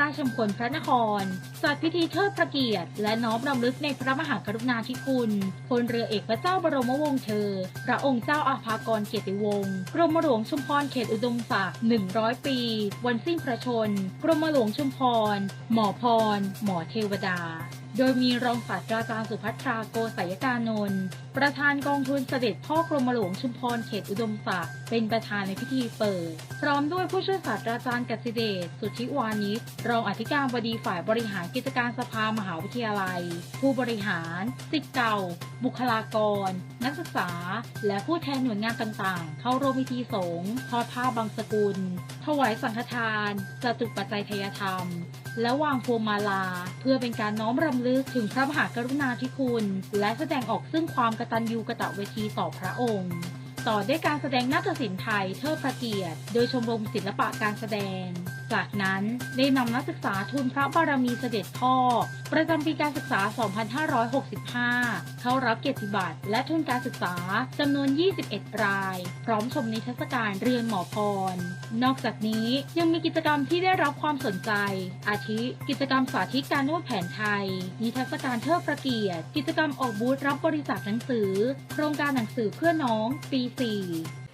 ราชมงคลพระนคร จัดพิธีเทิดพระเกียรติ และน้อมรำลึกในพระมหากรุณาธิคุณพลเรือเอกพระเจ้าบรมวงศ์เธอ พระองค์เจ้าอาภากรเกียรติวงศ์กรมหลวงชุมพรเขตอุดมศักดิ์100 ปี วันสิ้นพระชน กรมหลวงชุมพร หมอพร หมอเทวดา โดยมีรองศาสตราจารย์สุภัทราโกศยกานนท์ประธานกองทุนเสด็จพ่อกรมหลวงชุมพรเขตอุดมศักดิ์เป็นประธานในพิธีเปิด พร้อมด้วยผู้ช่วยศาสตราจารย์กสิเดชสุทธิวานิชรองอธิการบดีฝ่ายบริหารกิจการสภามหาวิทยาลัย ผู้บริหารสิทธิ์เก่า บุคลากร นักศึกษา และผู้แทนหน่วยงานต่างๆ เข้าร่วมพิธีสงฆ์ทอดผ้าบางสกุล ถวายสังฆทานจตุปัจจัยทยธรรม และวางพวงมาลา เพื่อเป็นการน้อมรำลึกถึงพระมหากรุณาธิคุณ และแสดงออกซึ่งความกตัญญูกะตเวทีต่อพระองค์ ต่อด้วยการแสดงนาฏศิลป์ไทยเทิดพระเกียรติ โดยชมรมศิลปะการแสดง จากนั้นได้นำนักศึกษาทุนพระบารมีเสด็จพ่อ ประจำปีการศึกษา 2565 เข้ารับเกียรติบัตรและทุนการศึกษาจำนวน 21 ราย พร้อมชมนิทรรศการเรือนหมอพร นอกจากนี้ยังมีกิจกรรมที่ได้รับความสนใจ อาทิ กิจกรรมสาธิตการนวดแผนไทย นิทรรศการเทิดพระเกียรติ กิจกรรมออกบูธรับบริจาคหนังสือ โครงการหนังสือเพื่อน้องปี 4